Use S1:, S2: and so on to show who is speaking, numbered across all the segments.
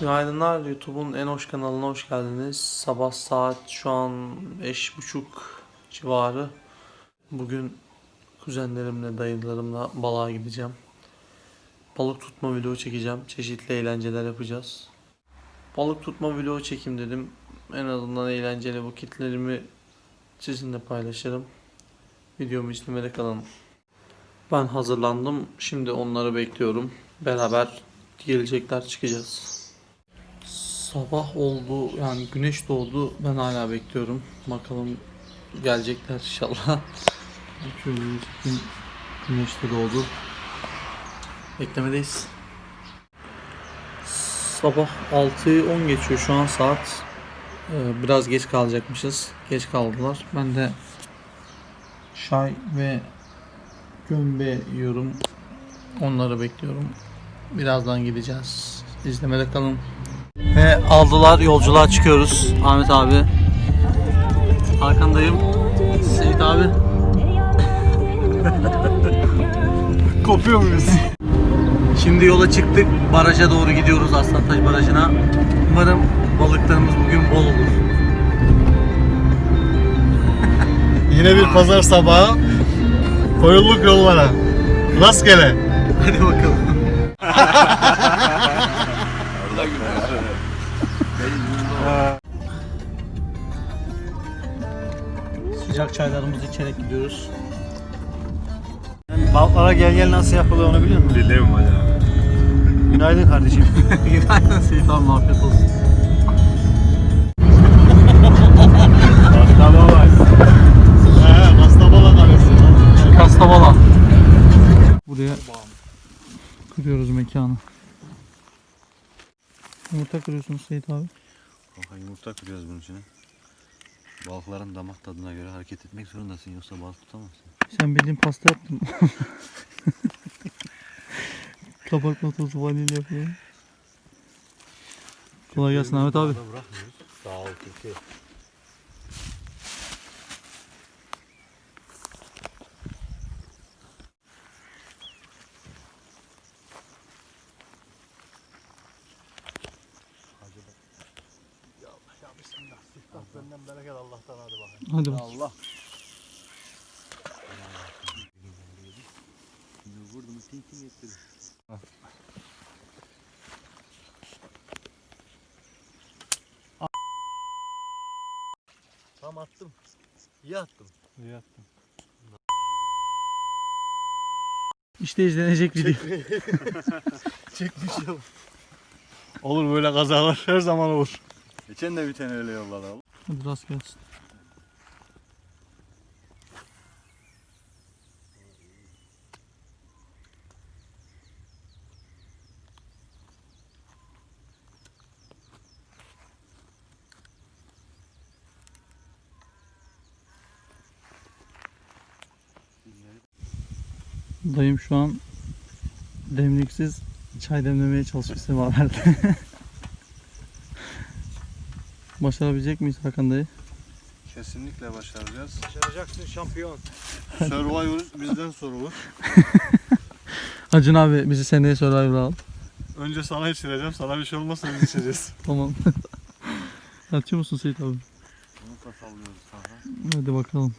S1: Günaydınlar YouTube'un en hoş kanalına hoş geldiniz. Sabah saat şu an 5.30 civarı. Bugün kuzenlerimle, dayılarımla balığa gideceğim. Balık tutma video çekeceğim. Çeşitli eğlenceler yapacağız. Balık tutma video çekim dedim. En azından eğlenceli vakitlerimi sizinle paylaşırım. Videomu izlemede kalın. Ben hazırlandım. Şimdi onları bekliyorum. Beraber gelecekler çıkacağız. Sabah oldu yani güneş doğdu ben hala bekliyorum. Bakalım gelecekler inşallah. Şöyle. Güneş de doğdu. Beklemedeyiz. Sabah 6'yı 10 geçiyor şu an saat. Ee, biraz geç kalacakmışız. Geç kaldılar. Ben de çay ve gömbe yiyorum. Onları bekliyorum. Birazdan gideceğiz. İzlemede kalın. Ve aldılar yolculuğa çıkıyoruz. Ahmet abi. Arkandayım. Seyit abi.
S2: Kopuyor muyuz?
S1: Şimdi yola çıktık. Baraja doğru gidiyoruz Aslantaş Barajı'na. Umarım balıklarımız bugün bol olur.
S2: Yine bir pazar sabahı. Koyulluk yollara. Rastgele.
S1: Hadi bakalım. Sıcak çaylarımızı içerek gidiyoruz.
S2: Balıklara gel gel nasıl yapılıyor onu biliyor musun?
S3: Biliyorum hocam.
S2: Günaydın kardeşim.
S1: Günaydın Seyit abi afiyet olsun.
S2: Kastabala. He, Kastabala kalesi.
S1: Kastabala. Buraya kırıyoruz mekanı. Yumurta kırıyorsunuz Seyit abi.
S3: Kanka yumurta kırıyoruz bunun içine. Balıkların damak tadına göre hareket etmek zorundasın yoksa balık tutamazsın.
S1: Sen bildiğin pasta yaptın. Kabartma tozu vanilya falan. Kolay gelsin Ahmet abi.
S3: Ol Türkiye.
S2: Hadi
S1: bak.
S2: Allah.
S3: Vurdum ettirir.
S2: Tam attım. İyi attım.
S3: İyi attın.
S1: İşte izlenecek video.
S2: Çekmişim. Olur böyle kazalar her zaman olur.
S3: Geçen de bir tane öyle yolladı.
S1: Hadi rast gelsin. Dayım şu an demliksiz çay demlemeye çalışıyor semaverde. Başarabilecek miyiz Hakan dayı?
S3: Kesinlikle başaracağız.
S2: Başaracaksın şampiyon.
S3: Survivor bizden sorulur.
S1: Acun abi bizi seneye Survivor'a al.
S2: Önce sana içireceğim. Sana bir şey olmazsa biz içeceğiz.
S1: Tamam. Atıyor musun Seyit abi?
S3: Bunu da sallıyoruz kanka.
S1: Hadi bakalım.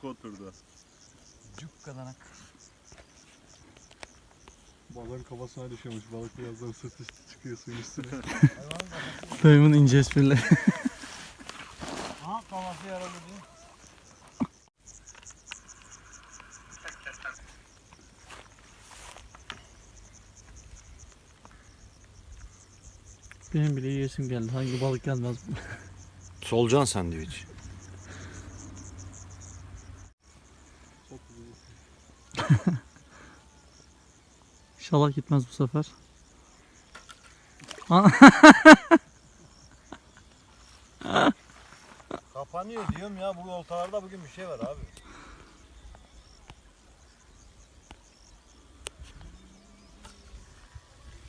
S3: Cuk oturdu.
S1: Cuk kadanak.
S2: Balığın kafasına düşüyormuş. Balık birazdan sırt üstü çıkıyor suyun üstüne.
S1: Dayımın ince esprileri.
S2: ha kafası yaralı diye.
S1: Benim bile yiyesim geldi. Hangi balık gelmez bu?
S3: Solcan sandviç.
S1: İnşallah gitmez bu sefer.
S2: Kapanıyor diyorum.
S3: diyorum ya bu oltalarda bugün bir şey var abi.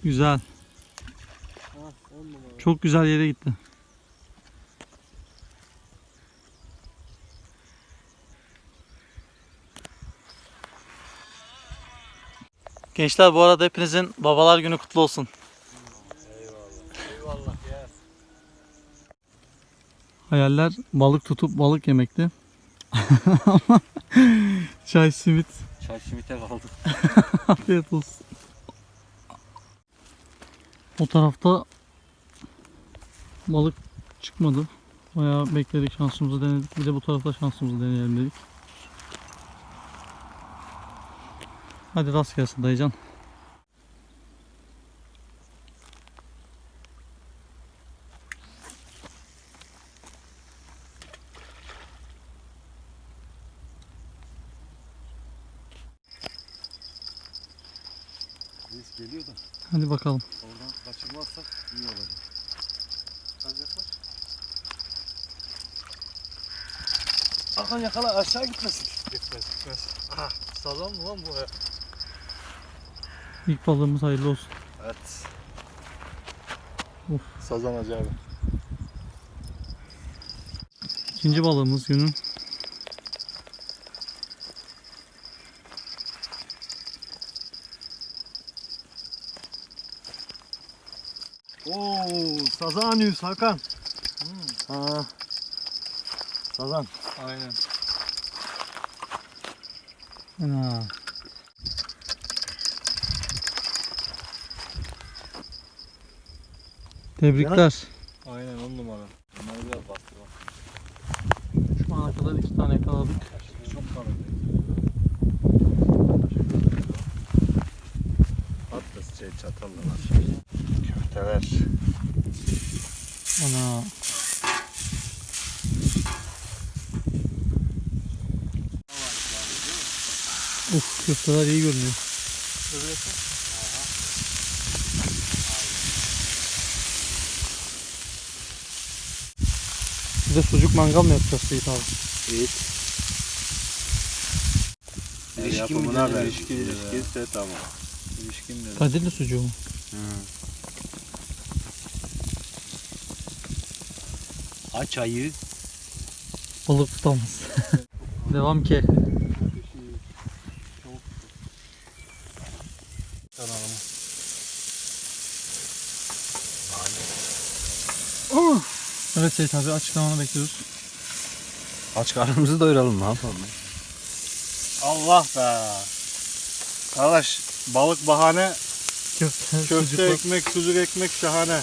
S1: Güzel.
S2: Ha 10 numara.
S1: Çok güzel yere gitti. Gençler bu arada hepinizin babalar günü kutlu olsun.
S3: Eyvallah ya.
S1: Hayaller balık tutup balık yemekti. Ama çay simit
S3: Çay simite kaldı.
S1: afiyet olsun. O tarafta balık çıkmadı. Bayağı bekledik şansımızı denedik. Bir de bu tarafta şansımızı deneyelim dedik. Hadi rast gelsin dayıcan.
S3: Reis geliyor da
S1: Hadi bakalım.
S3: oradan kaçırmazsak iyi olacak. Kaçacaklar. Hakan yakala aşağı gitmesin.
S2: Gitmez gitmez. Ah sazan mı lan bu?
S1: İlk balığımız hayırlı olsun.
S2: Evet.
S1: Of.
S2: Sazan acayip.
S1: İkinci balığımız günün.
S3: Oo, sazan yüz Hakan. Ha. Sazan.
S2: Aynen.
S1: Ana. Tebrikler.
S2: Aynen 10 numara.
S3: Bunları biraz bastıralım.
S1: Şu ana kadar iki tane yakaladık.
S3: Çok kalın.
S2: At da şey çatalla var. Köfteler.
S1: Ana. Uf köfteler iyi görünüyor. Bir de sucuk mangal mı yapacağız Seyit abi?
S2: Evet.
S3: İlişkin mi dedi, ilişkin dedi.
S2: İlişkinse tamam. İlişkin dedi.
S1: Kadirli sucuğu mu?
S3: Aç ayı.
S1: Balık tutamaz. Devam ki. Evet Seyit abi açıklamanı bekliyoruz.
S3: Aç karnımızı doyuralım ne yapalım?
S2: Allah be. Arkadaş balık bahane,
S1: Köfte,
S2: ekmek, sucuk ekmek şahane.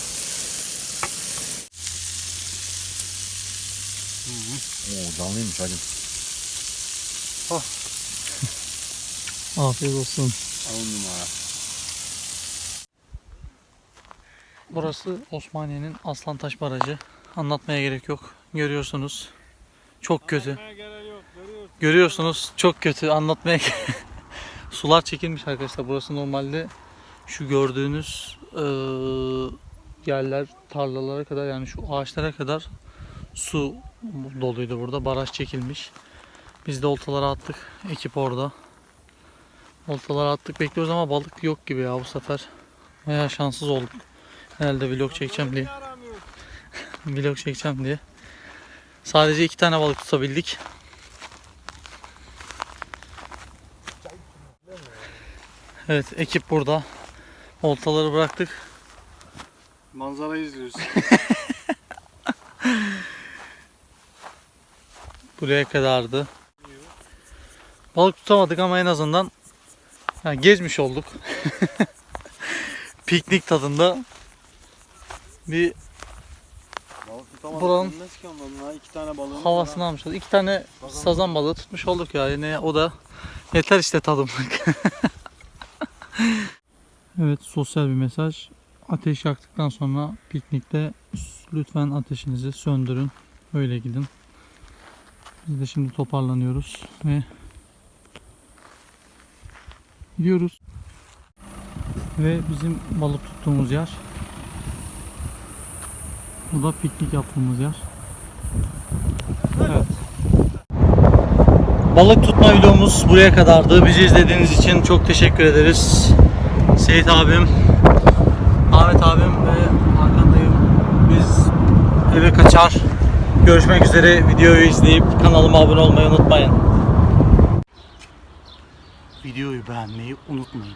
S3: Oo canlıymış hacım.
S1: Afiyet olsun.
S2: 10 numara.
S1: Burası Osmaniye'nin Aslantaş Barajı. Anlatmaya gerek yok. Görüyorsunuz. Çok kötü. Görüyorsunuz çok kötü. Anlatmaya Sular çekilmiş arkadaşlar. Burası normalde şu gördüğünüz eee, yerler tarlalara kadar yani şu ağaçlara kadar su doluydu burada. Baraj çekilmiş. Biz de oltaları attık. Ekip orada. Oltaları attık. Bekliyoruz ama balık yok gibi ya bu sefer. Bayağı şanssız olduk. Herhalde vlog çekeceğim diye. Vlog çekeceğim diye. Sadece iki tane balık tutabildik. Evet ekip burada. Oltaları bıraktık.
S2: Manzarayı izliyoruz.
S1: Buraya kadardı. Balık tutamadık ama en azından yani gezmiş olduk. Piknik tadında bir
S3: Tutamadık.
S1: Buranın-
S3: Bilmez ki iki tane balığımız
S1: havasını almışız. İki tane sazan balığı tutmuş olduk ya. Yine o da yeter işte tadımlık. evet sosyal bir mesaj. Ateş yaktıktan sonra piknikte lütfen ateşinizi söndürün. Öyle gidin. Biz de şimdi toparlanıyoruz ve gidiyoruz. Ve bizim balık tuttuğumuz yer. Bu da piknik yaptığımız yer. Evet. Balık tutma videomuz buraya kadardı. Bizi izlediğiniz için çok teşekkür ederiz. Seyit abim, Ahmet abim ve Hakan dayım. Biz eve kaçar. Görüşmek üzere. Videoyu izleyip kanalıma abone olmayı unutmayın. Videoyu beğenmeyi unutmayın.